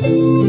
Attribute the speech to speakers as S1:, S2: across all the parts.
S1: ข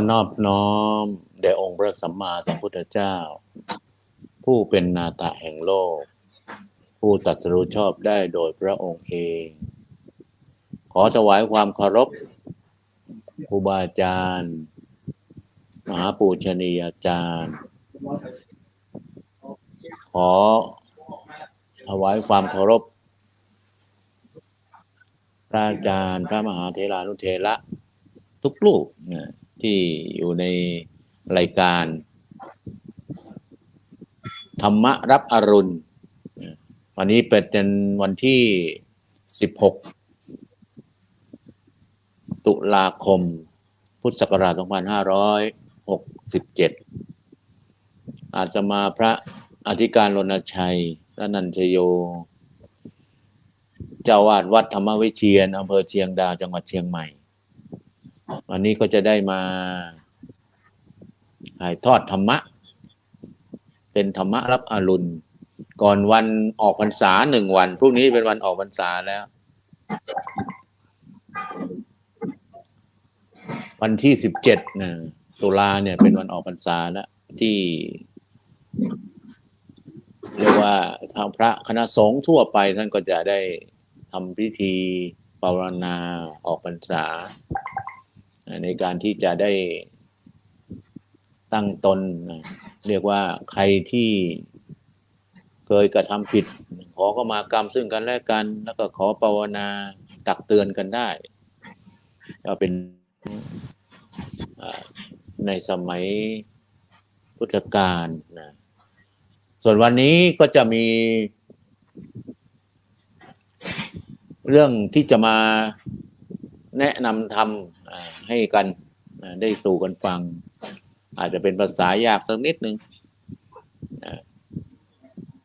S1: อนอบน้อมแด่องค์พระสัมมาสัมพุทธเจ้า ผู้เป็นนาตะแห่งโลก ผู้ตัดสรู้ชอบได้โดยพระองค์เอง ขอถวายความเคารพครูบาอาจารย์ มหาปูชนียาจารย์ ขอถวายความเคารพพระอาจารย์ พระมหาเทรานุเทระทุกลูกนะ ที่อยู่ในรายการ ธรรมะรับอรุณ วันนี้เป็นวันที่16ตุลาคม พุทธศักราช2567 อาจจะมาพระอธิการรณชัยระนันชโย เจ้าวาดวัดธรรมวิเชียนอำเภอเชียงดาวจังหวัดเชียงใหม่ วันนี้ก็จะได้มาถ่ายทอดธรรมะ เป็นธรรมะรับอรุณ ก่อนวันออกพรรษาหนึ่งวันพรุ่งนี้เป็นวันออกพรรษาแล้ว วันที่สิบเจ็ดนะตุลาเนี่ยเป็นวันออกพรรษาแล้วที่เรียกว่าทางพระคณะสงฆ์ทั่วไปท่านก็จะได้ทำพิธีปรณนาออกพรรษา ในการที่จะได้ตั้งตน เรียกว่าใครที่เคยกระทำผิด ขอเข้ามากรรมซึ่งกันและกัน แล้วก็ขอภาวนาตักเตือนกันได้ ก็เป็นในสมัยพุทธกาลนะส่วนวันนี้ก็จะมี เรื่องที่จะมาแนะนำทำอ่า ให้กันได้สู่กันฟัง อาจจะเป็นภาษายากสักนิดนึงอ่า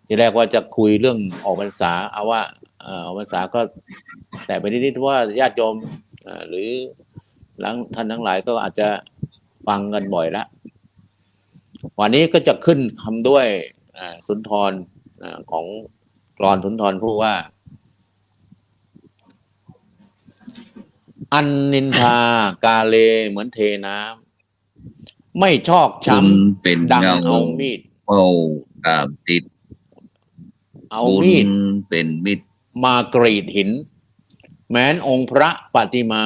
S1: ทีแรกว่าจะคุยเรื่องออกพรรษาเอาว่าออกพรรษาก็ แต่ไปนิดๆว่าญาติโยมหรือหลังท่านทั้งหลายก็อาจจะฟังกันบ่อยแล้ววันนี้ก็จะขึ้นคำด้วยสุนทรของกรอนสุนทรผู้ว่า อันนินทากาเลเหมือนเทน้ำไม่ชอกช้
S2: คุณเป็นำ
S1: ดัง
S2: เงา
S1: เอามีด
S2: เฝ้าตามติด
S1: เอา
S2: บุญ
S1: มีด
S2: เป็นมิตร
S1: มากรีดหิน แม้นองค์พระปฏิมา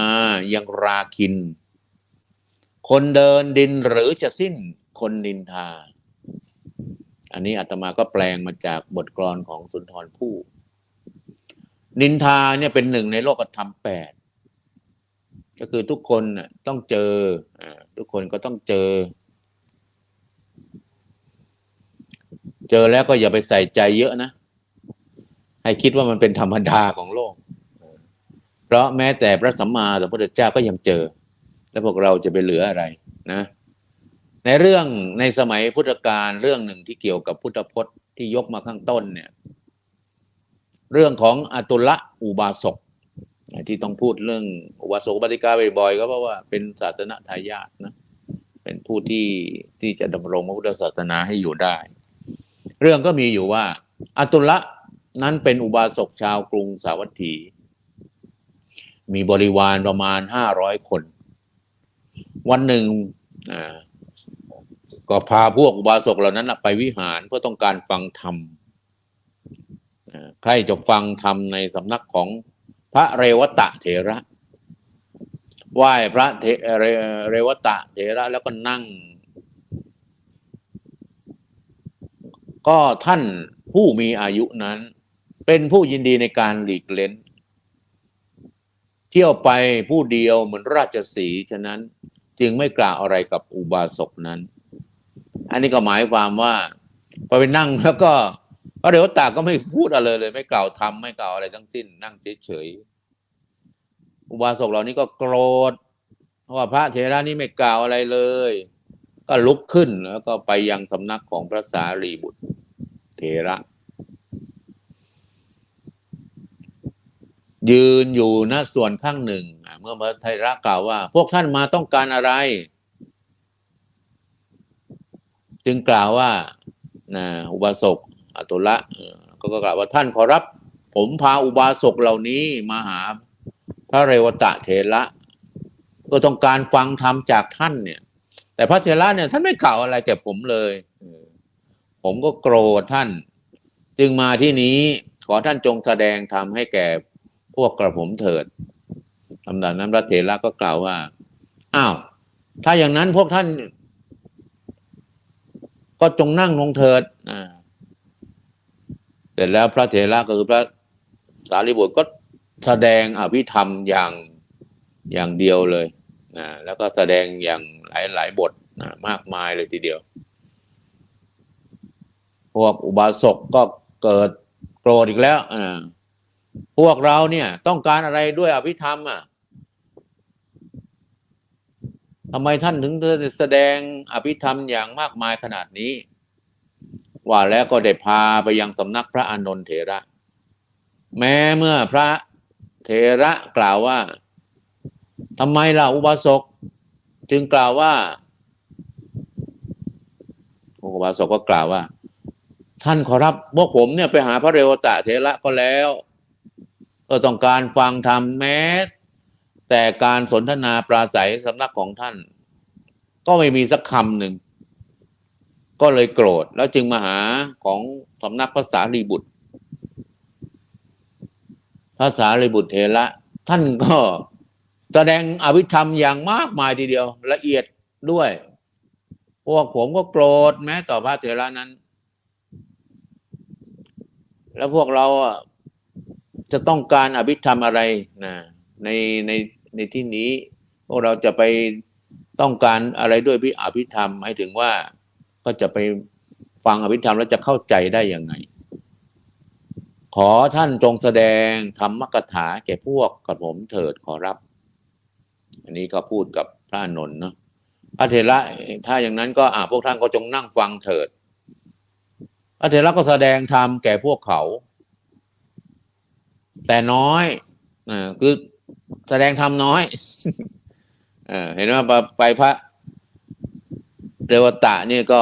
S1: ยังราคิน คนเดินดินหรือจะสิ้นคนนินทา อันนี้อาตมาก็แปลงมาจากบทกลอนของสุนทรภู่นินทาเนี่ยเป็นหนึ่งในโลกธรรมแปด ก็คือทุกคนต้องเจอทุกคนก็ต้องเจอ เจอแล้วก็อย่าไปใส่ใจเยอะนะ ให้คิดว่ามันเป็นธรรมดาของโลก เพราะแม้แต่พระสัมมาสัมพุทธเจ้าก็ยังเจอ แล้วพวกเราจะไปเหลืออะไรนะ ในเรื่องในสมัยพุทธกาลเรื่องหนึ่งที่เกี่ยวกับพุทธพจน์ที่ยกมาข้างต้นเนี่ย เรื่องของอตุละอุบาสก ที่ต้องพูดเรื่องอุบาสกอุบาติกาบ่อยๆก็เพราะว่าเป็นศาสนาทายาทนะเป็นผู้ที่ที่จะดำรงพระพุทธศาสนาให้อยู่ได้ เรื่องก็มีอยู่ว่าอตุละนั้นเป็นอุบาสกชาวกรุงสาวัตถี มีบริวารประมาณห้าร้อยคน วันหนึ่งอ่าก็พาพวกอุบาสกเหล่านั้นไปวิหารเพื่อต้องการฟังธรรมใครจะฟังธรรมในสำนักของ พระเรวตะเถระไหว้พระเทเรวตะเถระแล้วก็นั่ง ก็ท่านผู้มีอายุนั้น เป็นผู้ยินดีในการหลีกเล้น เที่ยวไปผู้เดียวเหมือนราชสีฉะนั้นจึงไม่กล่าวอะไรกับอุบาสกนั้น อันนี้ก็หมายความว่าพอไปนั่งแล้วก็ พระเดวตาก็ไม่พูดอะไรเลย ไม่กล่าวทำไม่กล่าวอะไรทั้งสิ้น นั่งเฉยๆอุบาสกเหล่านี้ก็โกรธเพราะว่าพระเถระนี่ไม่กล่าวอะไรเลย ก็ลุกขึ้นแล้วก็ไปยังสำนักของพระสารีบุตรเถระ ยืนอยู่ณส่วนข้างหนึ่ง เมื่อพระเถระกล่าวว่า พวกท่านมาต้องการอะไร จึงกล่าวว่านะอุบาสก อตุละก็กล่าวว่าท่านขอรับ ผมพาอุบาสกเหล่านี้มาหาพระเรวตะเถระก็ต้องการฟังธรรมจากท่านเนี่ย แต่พระเถระเนี่ยท่านไม่กล่าวอะไรแก่ผมเลยผมก็โกรธท่าน จึงมาที่นี้ขอท่านจงแสดงธรรมให้แก่พวกกระผมเถิดลำดับนั้นพระเถระก็กล่าวว่า อ้าว ถ้าอย่างนั้นพวกท่าน ก็จงนั่งลงเถิดอ่า ร็จแล้วพระเถระก็คือพระสารีบุตรก็แสดงอภิธรรมอย่างอย่างเดียวเลยนะแล้วก็แสดงอย่างหลายหลายบทนะมากมายเลยทีเดียว พวกอุบาสกก็เกิดโกรธอีกแล้วอ่าพวกเราเนี่ย ต้องการอะไรด้วยอภิธรรมอะทำไมท่านถึงแสดงอภิธรรมอย่างมากมายขนาดนี้ ว่าแล้วก็ได้พาไปยังสำนักพระอานนท์เถระ แม้เมื่อพระเถระกล่าวว่าทำไมล่ะอุบาสกจึงกล่าวว่าอุบาสกก็กล่าวว่า ท่านขอรับพวกผมเนี่ยไปหาพระเรวตะเถระก็แล้ว ก็ต้องการฟังธรรมแม้ แต่การสนทนาปราศัยสำนักของท่าน ก็ไม่มีสักคำหนึ่ง ก็เลยโกรธแล้วจึงมาหาของสำนักภาษารีบุตรภาษารีบุตรเถระท่านก็แสดงอภิธรรมอย่างมากมายทีเดียว ละเอียดด้วยพวกผมก็โกรธแม้ต่อพระเถระนั้น แล้วพวกเราอะจะต้องการอภิธรรมอะไรนะในในในที่นี้ พวกเราจะไปต้องการอะไรด้วยพิอภิธรรมหมายถึงว่า ก็จะไปฟังอภิธรรมแล้วจะเข้าใจได้ยังไง ขอท่านจงแสดงธรรมกถาแก่พวกกับผมเถิดขอรับ อันนี้ก็พูดกับพระนนท์เนาะพระเถระถ้าอย่างนั้นก็อ่าพวกท่านก็จงนั่งฟังเถิดพระเถระก็แสดงธรรมแก่พวกเขา แต่น้อยอ่าคือแสดงธรรมน้อยเห็นว่าไปพระ เรวตะเนี่ยก็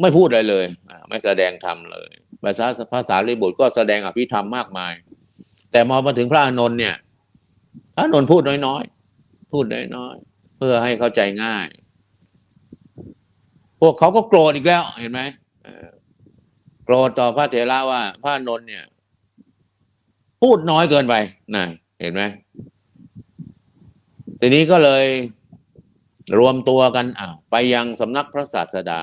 S1: ไม่พูดอะไรเลย ไม่แสดงธรรมเลย ภาษาภาษาลิบุตรก็แสดงอภิธรรมมากมาย แต่มอมาถึงพระอานนท์เนี่ย พระอานนท์พูดน้อยๆ พูดน้อยๆ เพื่อให้เข้าใจง่าย พวกเขาก็โกรธอีกแล้ว เห็นไหมโกรธต่อพระเถระว่า พระอานนท์เนี่ย พูดน้อยเกินไปนะเห็นไหมทีนี้ก็เลย รวมตัวกันอะไปยังสำนักพระศาสดา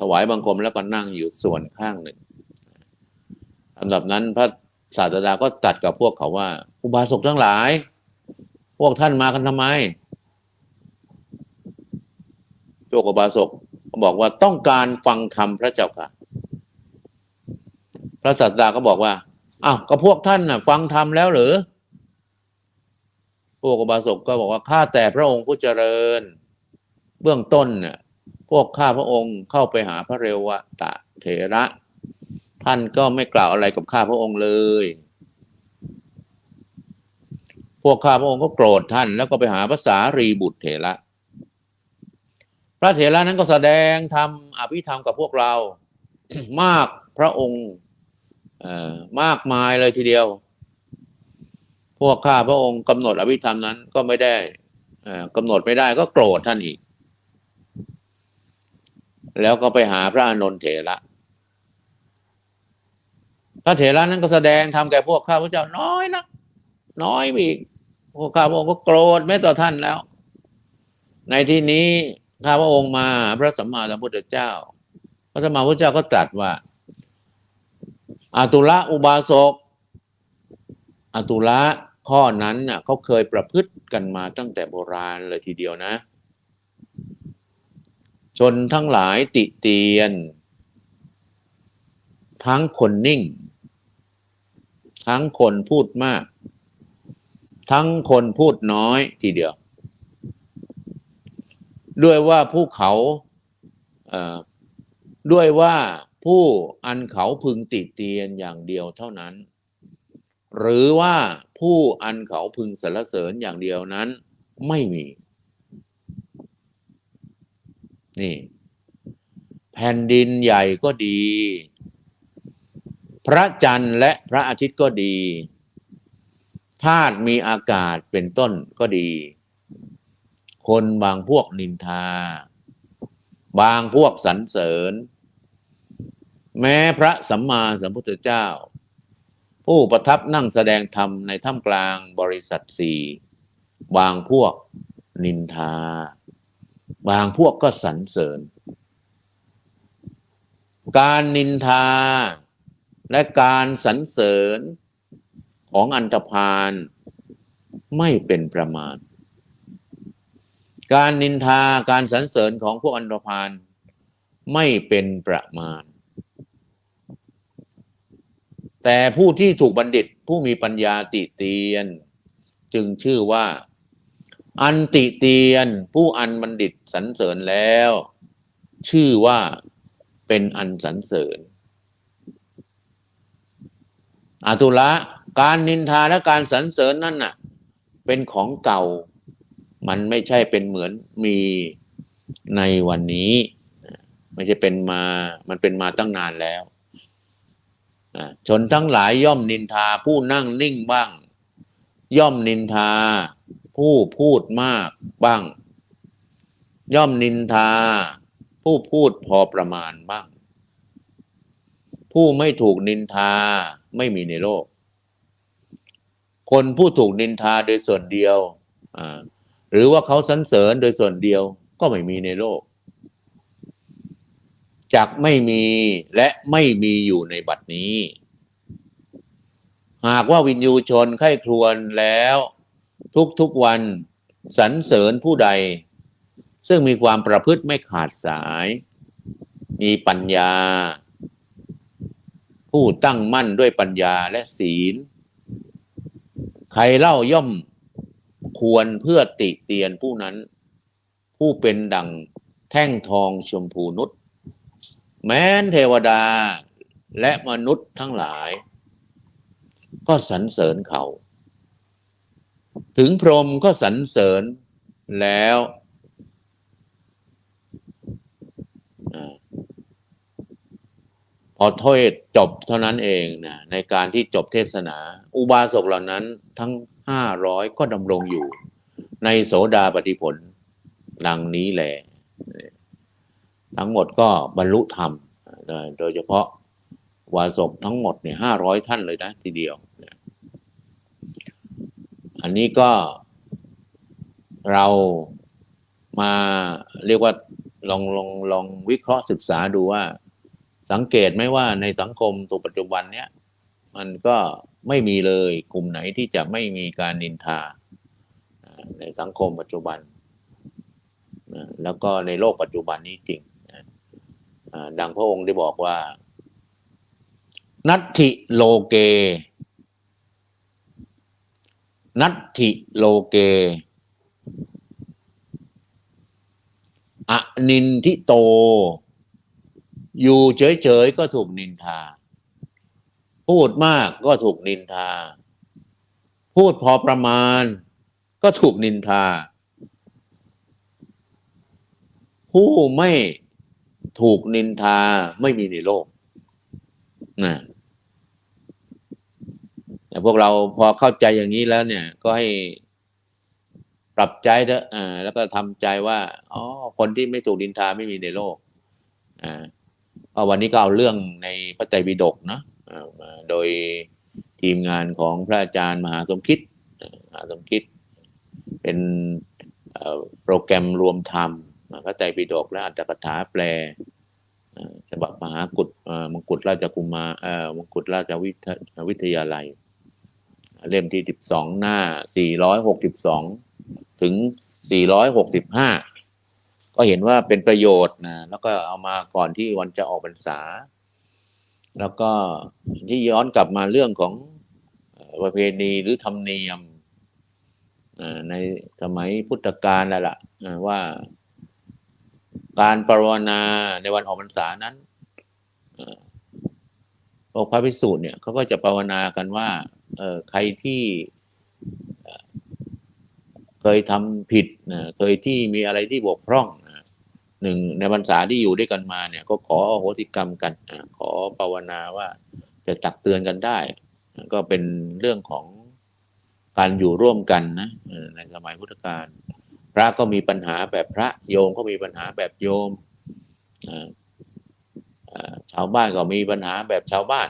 S1: ถวายบังคมแล้วก็นั่งอยู่ส่วนข้างหนึ่งลำดับนั้นพระศาสดาก็ตัดกับพวกเขาว่า อุบาสกทั้งหลาย พวกท่านมากันทำไมพวกอุบาสกบอกว่าต้องการฟังธรรมพระเจ้าค่ะ พระศาสดาก็บอกว่าอ้าวก็พวกท่านน่ะฟังธรรมแล้วหรือ พวกอุบาสกก็บอกว่าข้าแต่พระองค์ผู้เจริญ เบื้องต้นเนี่ยพวกข้าพระองค์เข้าไปหาพระเรวตะเถระ ท่านก็ไม่กล่าวอะไรกับข้าพระองค์เลย พวกข้าพระองค์ก็โกรธท่าน แล้วก็ไปหาภาษารีบุตรเถระ พระเถระนั้นก็แสดงธรรมอภิธรรมกับพวกเรา มากพระองค์มากมายเลยทีเดียว พวกข้าพระองค์กำหนดอภิธรรมนั้นก็ไม่ได้เอ่อกำหนดไม่ได้ก็โกรธท่านอีก แล้วก็ไปหาพระอานนท์เถระพระเถระนั้นก็แสดงทำแก่พวกข้าพระเจ้าน้อยนะน้อยอีกพวกข้าพระองค์ก็โกรธแม้ต่อท่านแล้ว ในที่นี้ข้าพระองค์มาพระสัมมาสัมพุทธเจ้า พระสัมมาสัมพุทธเจ้าก็ตรัสว่าอาตุละอุบาสกอาตุละ ข้อนั้นน่ะเขาเคยประพฤติกันมาตั้งแต่โบราณเลยทีเดียวนะ ชนทั้งหลายติเตียน ทั้งคนนิ่ง ทั้งคนพูดมาก ทั้งคนพูดน้อยทีเดียว ด้วยว่าผู้เขาเด้วยว่าผู้อันเขาพึงติเตียนอย่างเดียวเท่านั้น หรือว่าผู้อันเขาพึงสรรเสริญอย่างเดียวนั้น ไม่มี นี่ แผ่นดินใหญ่ก็ดี พระจันทร์และพระอาทิตย์ก็ดีธาตุมีอากาศเป็นต้นก็ดี คนบางพวกนินทา บางพวกสรรเสริญ แม้พระสัมมาสัมพุทธเจ้า ผู้ประทับนั่งแสดงธรรมในถ้ำกลางบริษัทสี่บางพวกนินทา บางพวกก็สรรเสริญ การนินทาและการสรรเสริญของอันธพาลไม่เป็นประมาณการนินทาการสรรเสริญของพวกอันธพาลไม่เป็นประมาณ แต่ผู้ที่ถูกบัณฑิตผู้มีปัญญาติเตียน จึงชื่อว่า อันติเตียน ผู้อันบัณฑิตสรรเสริญแล้ว ชื่อว่าเป็นอันสรรเสริญอาตุละการนินทาและการสรรเสริญนั่นน่ะ เป็นของเก่า มันไม่ใช่เป็นเหมือนมีในวันนี้ ไม่ใช่เป็นมา มันเป็นมาตั้งนานแล้ว ชนทั้งหลายย่อมนินทาผู้นั่งนิ่งบ้าง ย่อมนินทา ผู้พูดมากบ้าง ย่อมนินทา ผู้พูดพอประมาณบ้าง ผู้ไม่ถูกนินทาไม่มีในโลก คนผู้ถูกนินทาโดยส่วนเดียวหรือว่าเขาสรรเสริญโดยส่วนเดียวก็ไม่มีในโลก จากไม่มีและไม่มีอยู่ในบัดนี้ หากว่าวินยูชนไข้ครวญแล้ว ทุกๆวันสรรเสริญผู้ใด ซึ่งมีความประพฤติไม่ขาดสาย มีปัญญา ผู้ตั้งมั่นด้วยปัญญาและศีล ใครเล่าย่อมควรเพื่อติเตียนผู้นั้น ผู้เป็นดังแท่งทองชมพูนุษ แม้นเทวดาและมนุษย์ทั้งหลาย ก็สรรเสริญเขา ถึงพรหมก็สรรเสริญแล้วอาพอเทศจบเท่านั้นเองนะในการที่จบเทศนา อุบาสกเหล่านั้นทั้งห้าร้อยก็ดำรงอยู่ ในโสดาปฏิผล ดังนี้แหละ ทั้งหมดก็บรรลุธรรม โดยเฉพาะวาสกทั้งหมดเนี่ยห้าร้อยท่านเลยนะทีเดียว อันนี้ก็เรามาเรียกว่าลองลองลองวิเคราะห์ศึกษาดูว่า สังเกตไหมว่าในสังคมตัวปัจจุบันเนี้ยมันก็ไม่มีเลยกลุ่มไหนที่จะไม่มีการนินทา ในสังคมปัจจุบัน แล้วก็ในโลกปัจจุบันนี้จริง ดังพระองค์ได้บอกว่า นัตถิโลเก นัตถิโลเก อนินทิโต อยู่เฉยๆก็ถูกนินทา พูดมากก็ถูกนินทา พูดพอประมาณ ก็ถูกนินทา ผู้ไม่ ถูกนินทาไม่มีในโลกนะแต่พวกเราพอเข้าใจอย่างนี้แล้วเนี่ย ก็ให้ปรับใจเถอะอ่า แล้วก็ทำใจว่าอ๋อคนที่ไม่ถูกนินทาไม่มีในโลก อ่าก็วันนี้ก็เอาเรื่องในพระไตรปิฎกเนาะอ่าโดยทีมงานของพระอาจารย์มหาสมคิดมหาสมคิด เป็นโปรแกรมรวมธรรม พระไตรปิฎกและอัตถกถาแปลฉบับมหากุฏมงกุฎราชกุมารมงกุฎราชวิทยวิทยาลัย เล่มที่สิบสองหน้าสี่ร้อยหกสิบสองถึงสี่ร้อยหกสิบห้าก็เห็นว่าเป็นประโยชน์นะแล้วก็เอามาก่อนที่วันจะออกพรรษา แล้วก็ที่ย้อนกลับมาเรื่องของประเพณีหรือธรรมเนียมในสมัยพุทธกาลแล้วล่ะว่า การปรารถนาในวันออกพรรษานั้นอ่อพวกพระภิกษุเนี่ยเขาก็จะภาวนากันว่า เออใครที่เคยทำผิดนะเคยที่มีอะไรที่บกพร่องนะหนึ่งในพรรษาที่อยู่ด้วยกันมาเนี่ย ก็ขออโหสิกรรมกันอะขอภาวนาว่าจะตักเตือนกันได้ก็เป็นเรื่องของการอยู่ร่วมกันนะในสมัยพุทธกาล พระก็มีปัญหาแบบพระโยมก็มีปัญหาแบบโยมชาวบ้านก็มีปัญหาแบบชาวบ้าน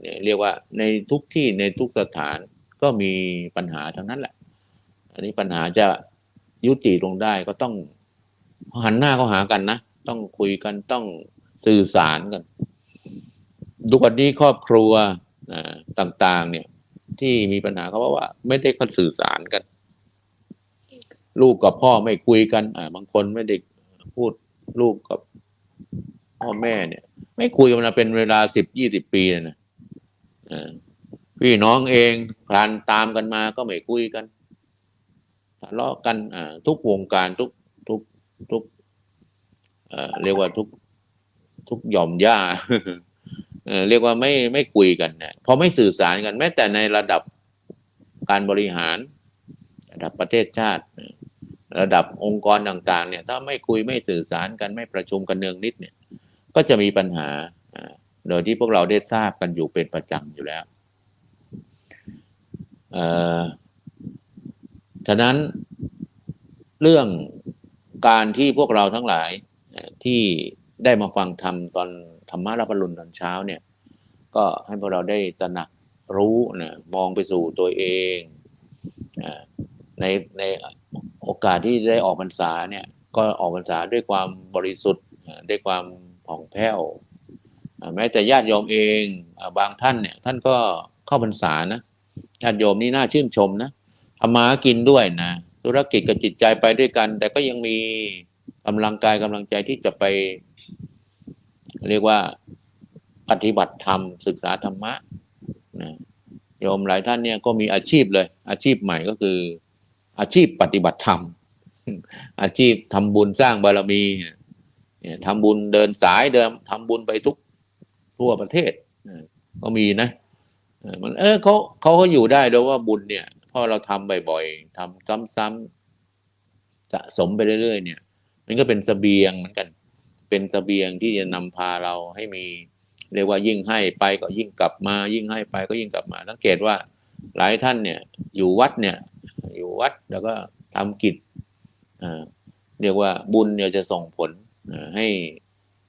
S1: เนี่ยเรียกว่าในทุกที่ในทุกสถานก็มีปัญหาทั้งนั้นแหละ อันนี้ปัญหาจะยุติลงได้ก็ต้องหันหน้าเข้าหากันนะ ต้องคุยกันต้องสื่อสารกันทุกวันนี้ครอบครัวต่าง ๆ เนี่ย ที่มีปัญหาเขาเพราะว่า ไม่ได้เขาสื่อสารกัน ลูกกับพ่อไม่คุยกัน อ่าบางคนไม่ได้พูดลูกกับพ่อแม่เนี่ย ไม่คุยกันมาเป็นเวลาสิบยี่สิบปีนะอ่าพี่น้องเองผ่านตามกันมาก็ไม่คุยกันทะเลาะกันอ่าทุกวงการทุกทุกทุกเอ่อเรียกว่าทุกทุกหย่อมย่าเเรียกว่าไม่ไม่คุยกันเนี่ยพอไม่สื่อสารกัน แม้แต่ในระดับการบริหาร ระดับประเทศชาติ ระดับองค์กรต่างๆ เนี่ย ถ้าไม่คุยไม่สื่อสารกันไม่ประชุมกันเนืองนิดเนี่ย ก็จะมีปัญหาโดยที่พวกเราได้ทราบกันอยู่เป็นประจำอยู่แล้วเอ่อฉะนั้นเรื่องการที่พวกเราทั้งหลายที่ได้มาฟังธรรมตอนธรรมะรับปรุณตอนเช้าเนี่ย ก็ให้พวกเราได้ตระหนักรู้นะมองไปสู่ตัวเองอ่า ในในโอกาสที่ได้ออกพรรษาเนี่ย ก็ออกพรรษาด้วยความบริสุทธิ์ด้วยความผ่องแผ้วแม้แต่ญาติโยมเองบางท่านเนี่ย ท่านก็เข้าพรรษานะญาติโยมนี่น่าชื่นชมนะทำมาหากินด้วยนะธุรกิจกับจิตใจไปด้วยกัน แต่ก็ยังมีกำลังกายกำลังใจที่จะไป เรียกว่าปฏิบัติธรรม ศึกษาธรรมะนะโยมหลายท่านเนี่ยก็มีอาชีพเลย อาชีพใหม่ก็คือ อาชีพปฏิบัติธรรม อาชีพทำบุญสร้างบารมีเนี่ยทำบุญเดินสายเดินทำบุญไปทุกทั่วประเทศก็มีนะเออมันเออเขาเขาก็อยู่ได้โดยว่าบุญเนี่ยพอเราทำบ่อยๆทำซ้ำๆสะสมไปเรื่อยๆ เนี่ย มันก็เป็นสเสบียงเหมือนกัน เป็นสเสบียงที่จะนำพาเราให้มี เรียกว่ายิ่งให้ไปก็ยิ่งกลับมา ยิ่งให้ไปก็ยิ่งกลับมาสังเกตว่าหลายท่านเนี่ย อยู่วัดเนี่ย อยู่วัด แล้วก็ทำกิจเรียกว่าบุญเนี่ยจะส่งผลให้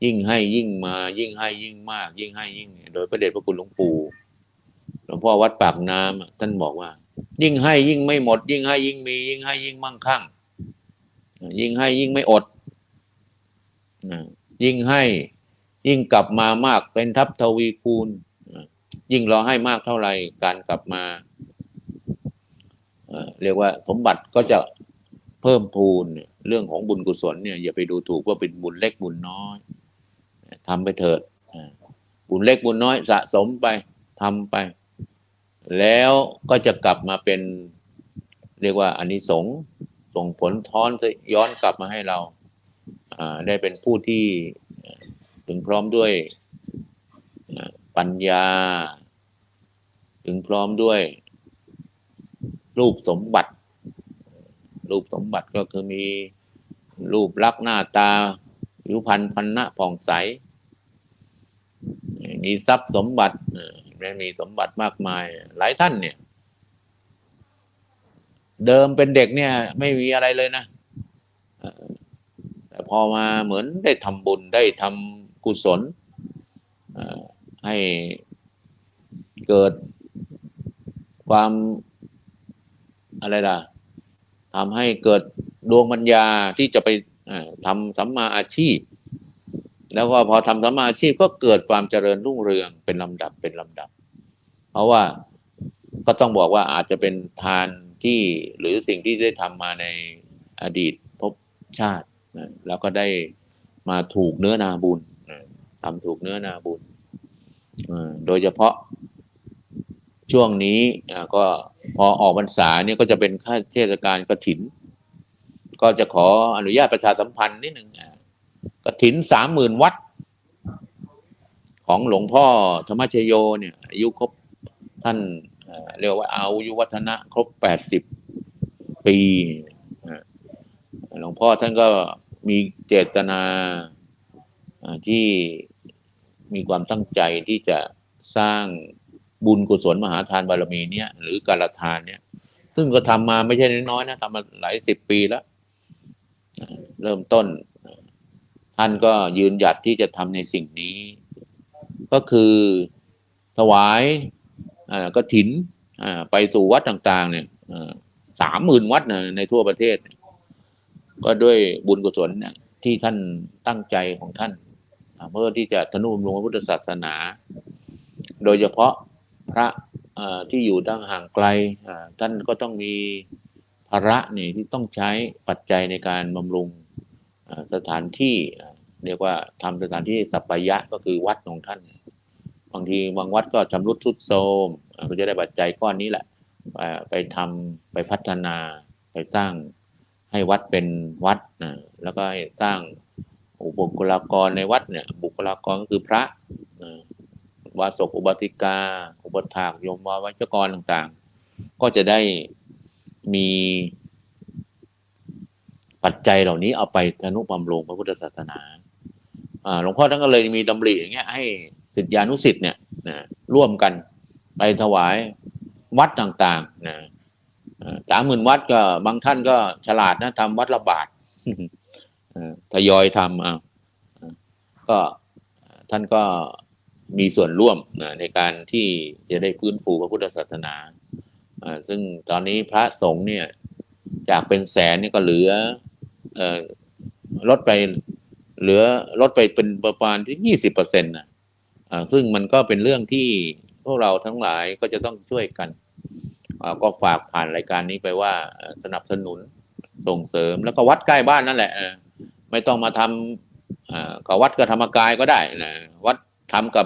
S1: ยิ่งให้ยิ่งมายิ่งให้ยิ่งมาก ยิ่งให้ยิ่ง โดยพระเดชพระคุณหลวงปู่หลวงพ่อวัดปากน้ำอะท่านบอกว่า ยิ่งให้ยิ่งไม่หมด ยิ่งให้ยิ่งมี ยิ่งให้ยิ่งมั่งคั่งยิ่งให้ยิ่งไม่อดยิ่งให้ยิ่งกลับมามากเป็นทัพทวีคูณยิ่งเราให้มากเท่าไหร่การกลับมา เรียกว่าสมบัติก็จะเพิ่มพูนเรื่องของบุญกุศลเนี่ยอย่าไปดูถูกว่าเป็นบุญเล็กบุญน้อยทำไปเถิดบุญเล็กบุญน้อยสะสมไปทำไป แล้วก็จะกลับมาเป็น เรียกว่าอานิสงส์ส่งผลท้อนย้อนกลับมาให้เราได้เป็นผู้ที่ถึงพร้อมด้วยปัญญา ถึงพร้อมด้วย รูปสมบัติ รูปสมบัติก็คือมีรูปลักษณ์หน้าตาผิวพรรณพันนะผ่องใส มีทรัพย์สมบัติเอ่อแม้มีสมบัติมากมาย หลายท่านเนี่ย เดิมเป็นเด็กเนี่ย ไม่มีอะไรเลยนะแต่พอมาเหมือนได้ทำบุญได้ทำกุศลให้เกิดความ อะไรล่ะทำให้เกิดดวงปัญญาที่จะไปทำสัมมาอาชีพ แล้วก็พอทำสัมมาอาชีพก็เกิดความเจริญรุ่งเรืองเป็นลำดับเป็นลำดับ เพราะว่าก็ต้องบอกว่าอาจจะเป็นทานที่หรือสิ่งที่ได้ทำมาในอดีตภพชาตินะแล้วก็ได้มาถูกเนื้อนาบุญนะทำถูกเนื้อนาบุญ โดยเฉพาะ ช่วงนี้ก็พอออกพรรษาเนี่ยก็จะเป็นค่าเทศกาลกฐิน ก็จะขออนุญาตประชาสัมพันธ์นิดหนึ่งอ่ากฐินสามหมื่นวัด ของหลวงพ่อธรรมชโยเนี่ยอายุครบท่านเรียกว่าอายุวัฒนะครบแปดสิบปีหลวงพ่อท่านก็มีเจตนาที่มีความตั้งใจที่จะสร้าง บุญกุศลมหาทานบารมีเนี่ย หรือการทานเนี่ย ซึ่งก็ทำมาไม่ใช่น้อยๆนะทำมาหลายสิบปีแล้วเริ่มต้น ท่านก็ยืนหยัดที่จะทำในสิ่งนี้ ก็คือถวายอ่ากฐินไปสู่วัดต่าง ๆ เนี่ยสามหมื่นวัดนะในทั่วประเทศ ก็ด้วยบุญกุศลที่ท่านตั้งใจของท่านเพื่อที่จะทนุบำรุงพระพุทธศาสนา โดยเฉพาะ พระที่อยู่ดังห่างไกลท่านก็ต้องมีภาระนี่ที่ต้องใช้ปัจจัยในการบำรุงสถานที่เรียกว่าทำสถานที่สัปปายะก็คือวัดของท่าน บางทีบางวัดก็ชำรุดทรุดโทรมก็จะได้ปัจจัยก้อนนี้แหละ ไปไปทำไปพัฒนาไปสร้างให้วัดเป็นวัดนะแล้วก็สร้างบุคลากรในวัดเนี่ยบุคลากรก็คือพระนะวาสกอุบาสิกา อุปถากโยมวาวัจกรต่างๆ ก็จะได้มีปัจจัยเหล่านี้เอาไปทนุบำรุงพระพุทธศาสนาหลวงพ่อท่านก็เลยมีดำริอย่างเงี้ยให้สิทธิานุสิทธิ์เนี่ยนะร่วมกันไปถวายวัดต่างๆนะสามหมื่นวัดก็บางท่านก็ฉลาดนะทำวัดละบาททยอยทำอะก็ท่านก็ มีส่วนร่วมนะในการที่จะได้ฟื้นฟูพระพุทธศาสนา ซึ่งตอนนี้พระสงฆ์เนี่ยจากเป็นแสนนี่ก็เหลืออลดไปเหลือลดไปเป็นประมาณที่ยี่สิบเปอร์เซ็นต์นะซึ่งมันก็เป็นเรื่องที่พวกเราทั้งหลายก็จะต้องช่วยกัน ก็ฝากผ่านรายการนี้ไปว่าสนับสนุนส่งเสริมแล้วก็วัดใกล้บ้านนั่นแหละไม่ต้องมาทำกับวัดกับธรรมกายก็ได้นะวัดทำกับ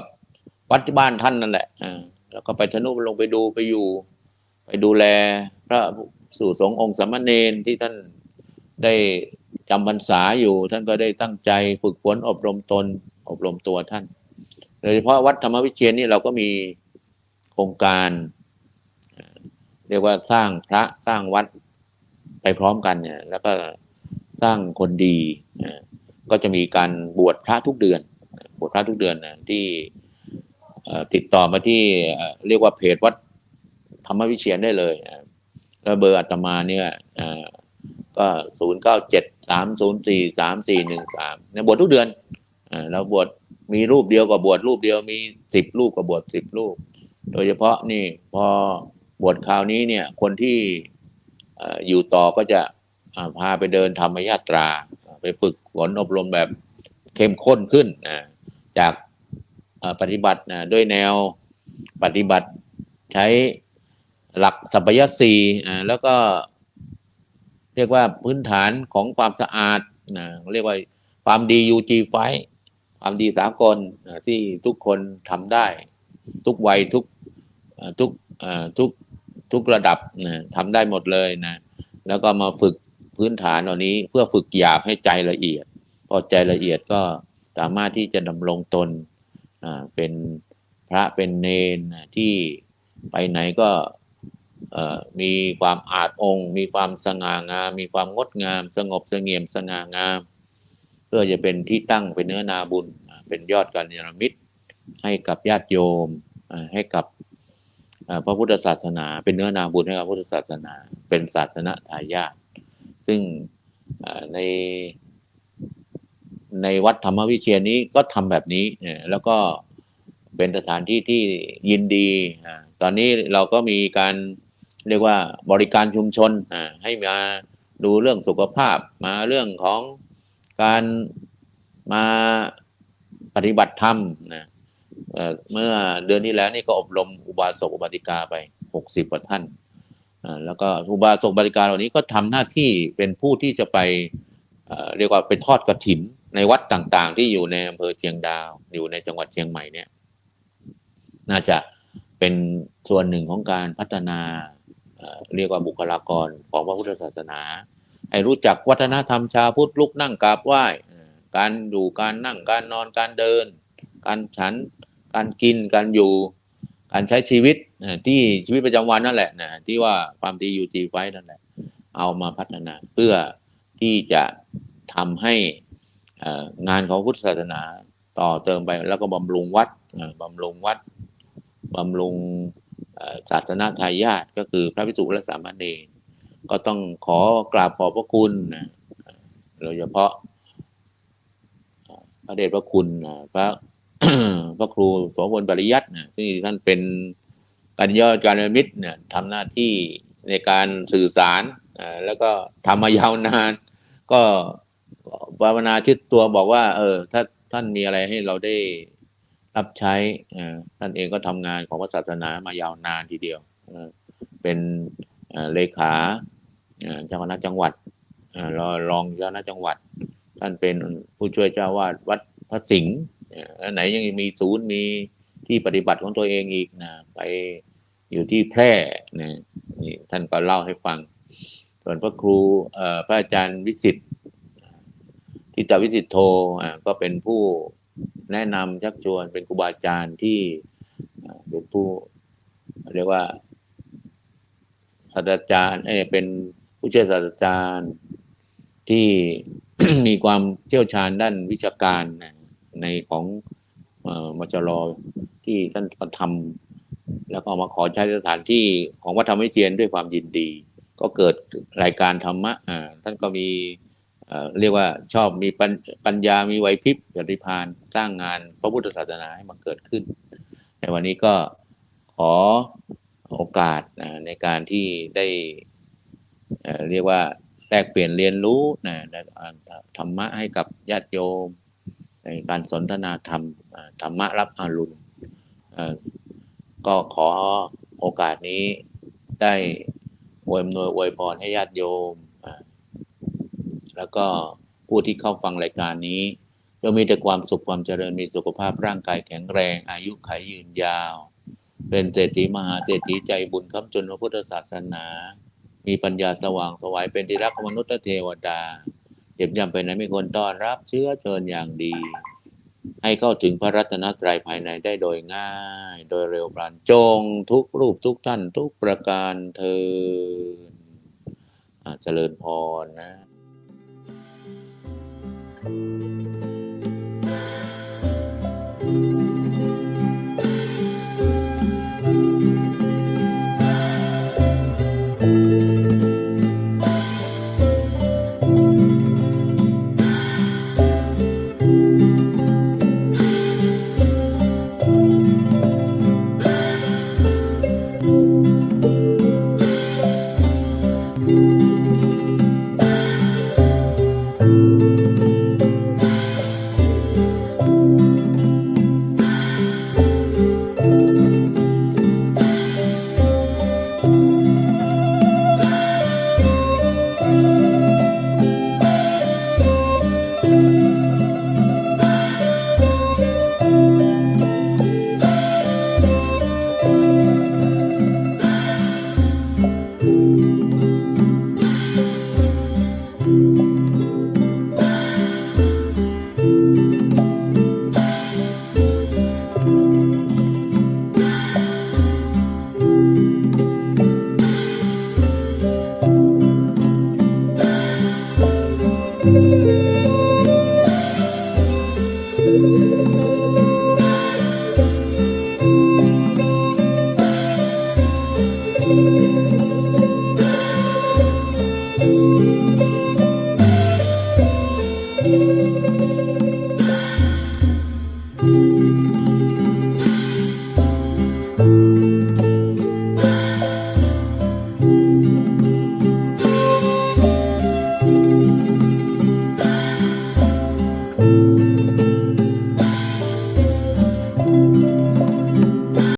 S1: วัดที่บ้านท่านนั่นแหละแล้วก็ไปทนุลงไปดูไปอยู่ ไปดูแล พระสู่สงฆ์องค์สามเณรที่ท่านได้จำพรรษาอยู่ ท่านก็ได้ตั้งใจฝึกฝนอบรมตน อบรมตัวท่านโดยเฉพาะวัดธรรมวิเชียนนี่เราก็มีโครงการ เรียกว่าสร้างพระสร้างวัดไปพร้อมกันเนี่ย แล้วก็สร้างคนดีก็จะมีการบวชพระทุกเดือน บวชพระทุกเดือนนะที่ ติดต่อมาที่เรียกว่าเพจวัดธรรมวิเชียนได้เลยแล้วเบอร์อาตมาเนี่ยก็ศูนย์เก้าเจ็ดสามศูนย์สี่สามสี่หนึ่งสามเนี่ยบวชทุกเดือนอ่าแล้วบวชมีรูปเดียวกับบวชรูปเดียวมีสิบรูปกับบวชสิบรูป โดยเฉพาะนี่พอบวชคราวนี้เนี่ย คนที่ออยู่ต่อก็จะพาไปเดินธรรมยาตรา ไปฝึกฝนอบรมแบบเข้มข้นขึ้นจาก ปฏิบัตินะด้วยแนวปฏิบัติใช้หลักสัพยสีอ่าแล้วก็เรียกว่าพื้นฐานของความสะอาดนะเรียกว่าความดี UG ไฟความดีสากลนะที่ทุกคนทำได้ ทุกวัยทุกทุกทุกทุกระดับนะทำได้หมดเลยนะแล้วก็มาฝึกพื้นฐานเหล่านี้เพื่อฝึกหยาบให้ใจละเอียด พอใจละเอียดก็สามารถที่จะดำรงตน เป็นพระเป็นเนนที่ไปไหนก็มีความอาจองค์ มีความสง่างาม มีความงดงาม สงบเสงี่ยมสง่างาม เพื่อจะเป็นที่ตั้งเป็นเนื้อนาบุญ เป็นยอดการยนมิตร ให้กับญาติโยมให้กับพระพุทธศาสนา เป็นเนื้อนาบุญให้กับพุทธศาสนา เป็นศาสนาทายาทซึ่งใน ในวัดธรรมวิเชียนี้ก็ทำแบบนี้เนี่ยแล้วก็เป็นสถานที่ที่ยินดี ตอนนี้เราก็มีการเรียกว่าบริการชุมชนให้มาดูเรื่องสุขภาพมาเรื่องของการมาปฏิบัติธรรมนะเมื่อเดือนที่แล้วนี่ก็อบรมอุบาสกอุบาสิกาไปหกสิบกว่าท่านแล้วก็อุบาสกอุบาสิกาเหล่านี้ก็ทำหน้าที่เป็นผู้ที่จะไปเรียกว่าไปทอดกระถิ่น ในวัดต่างๆ ที่อยู่ในอำเภอเชียงดาว อยู่ในจังหวัดเชียงใหม่เนี่ย น่าจะเป็นส่วนหนึ่งของการพัฒนาเรียกว่าบุคลากรของพระพุทธศาสนา ให้รู้จักวัฒนธรรมชาวพุทธลุกนั่งกราบไหว้การอยู่การนั่งการนอนการเดิน การฉันการกินการอยู่ การใช้ชีวิตที่ชีวิตประจำวันนั่นแหละนะที่ว่าความดีอยู่จีไฟนั่นแหละ เอามาพัฒนาเพื่อที่จะทำให้ งานของพุทธศาสนาต่อเติมไปแล้วก็บำรุงวัดบำรุงวัดบำรุงศาสนาทายาทก็คือพระภิกษุและสามเณรก็ต้องขอกราบขอบพระคุณโดยเฉพาะ พระเดชพระคุณพระพระครูสมพลปริยัตินะที่ท่านเป็นกัญญาการมิตรเนี่ยทำหน้าที่ในการสื่อสารแล้วก็ทำมายาวนาน ก็ ภาวนาชิดตัวบอกว่า เออ ถ้าท่านมีอะไรให้เราได้รับใช้ท่านเองก็ทำงานของพระศาสนามายาวนานทีเดียวเป็นเลขาเจ้าคณะจังหวัดรองรองเจ้าคณะจังหวัด ท่านเป็นผู้ช่วยเจ้าวาดวัดพระสิงห์อ่าแล้วไหนยังมีศูนย์มีที่ปฏิบัติของตัวเองอีกนะไปอยู่ที่แพร่นะนี่ท่านก็เล่าให้ฟัง ส่วนพระครูพระอาจารย์วิสิทธิ์ ทิตวิสิทธโธอ่าก็เป็นผู้แนะนำชักชวนเป็นครูบาอาจารย์ที่เป็นผู้เรียกว่าศาสตราจารย์เอเป็นผู้ช่วยศาสตราจารย์ที่มีความเชี่ยวชาญด้านวิชาการในของอมจรที่ท่านก็ทำแล้วก็มาขอใช้สถานที่ของวัดธรรมวิเจียนด้วยความยินดี ก็เกิดรายการธรรมะท่านก็มี เรียกว่าชอบมีปัญปญญามีไหวพริบปฏิภาณสร้างงานพระพุทธศาสนาให้มันเกิดขึ้น ในวันนี้ก็ขอโอกาสในการที่ได้เเรียกว่าแลกเปลี่ยนเรียนรู้นะธรรมะให้กับญาติโยมในการสนทนาธรรมธรรมะรับอรุณก็ขอโอกาสนี้ได้อวยอำนวยอวยพรให้ญาติโยม แล้วก็ผู้ที่เข้าฟังรายการนี้จงมีแต่ความสุขความเจริญมีสุขภาพร่างกายแข็งแรง อายุขัยยืนยาว เป็นเศรษฐีมหาเศรษฐีใจบุญค้ำจุนพระพุทธศาสนา มีปัญญาสว่างสวายเป็นที่รักของมนุษย์เทวดาเยี่ยมยำไปไหนไม่ควรต้อนรับเชื้อเชิญอย่างดี ให้เข้าถึงพระรัตนตรัยภายในได้โดยง่าย โดยเร็วพลันจงทุกรูปทุกท่านทุกประการเทินอ่าเจริญพรนะ